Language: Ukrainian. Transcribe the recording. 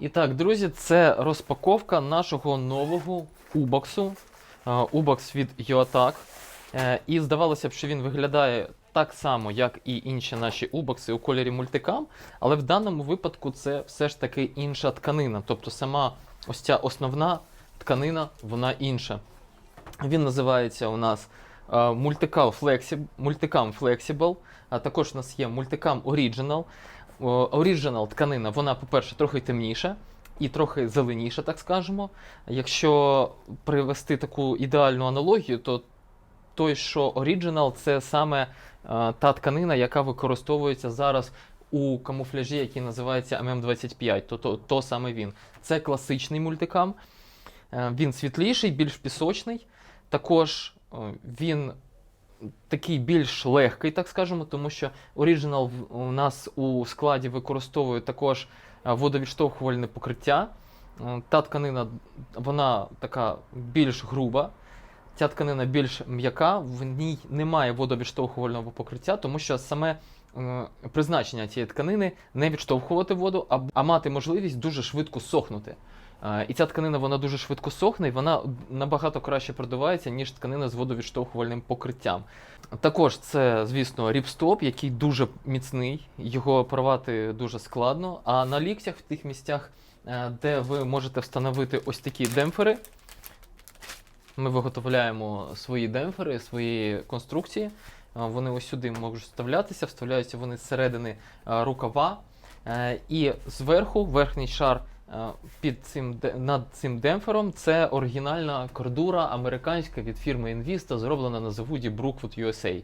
І так, друзі, це розпаковка нашого нового убоксу. Е, Убокс від Yoatak. Е, І здавалося б, що він виглядає так само, як і інші наші убокси у кольорі мультикам, але в даному випадку це все ж таки інша тканина. Тобто сама ось ця основна тканина, вона інша. Він називається у нас Multicam Flexi- Multicam Flexible, а також у нас є Multicam Original. О, Original тканина, вона, по-перше, трохи темніша і трохи зеленіша, так скажемо. Якщо привести таку ідеальну аналогію, то той, що Original, це саме е, та тканина, яка використовується зараз у камуфляжі, який називається MM25, то, то, то саме він. Це класичний мультикам. Е, Він світліший, більш пісочний. Також е, він такий більш легкий, так скажемо, тому що Original у нас у складі використовує також е, водовідштовхувальне покриття. Е, Та тканина вона така більш груба. Ця тканина більш м'яка, в ній немає водовідштовхувального покриття, тому що саме е, призначення цієї тканини не відштовхувати воду, а, а мати можливість дуже швидко сохнути. І ця тканина вона дуже швидко сохне, і вона набагато краще продувається, ніж тканина з водовідштовхувальним покриттям. Також це, звісно, ріпстоп, який дуже міцний, його порвати дуже складно. А на ліктях, в тих місцях, е, де ви можете встановити ось такі демпфери, ми виготовляємо свої демпфери, свої конструкції. Е, Вони ось сюди можуть вставлятися, вставляються вони зсередини е, рукава. І зверху верхній шар під цим, над цим демпфером це оригінальна кордура американська від фірми Invista, зроблена на заводі Brookwood USA.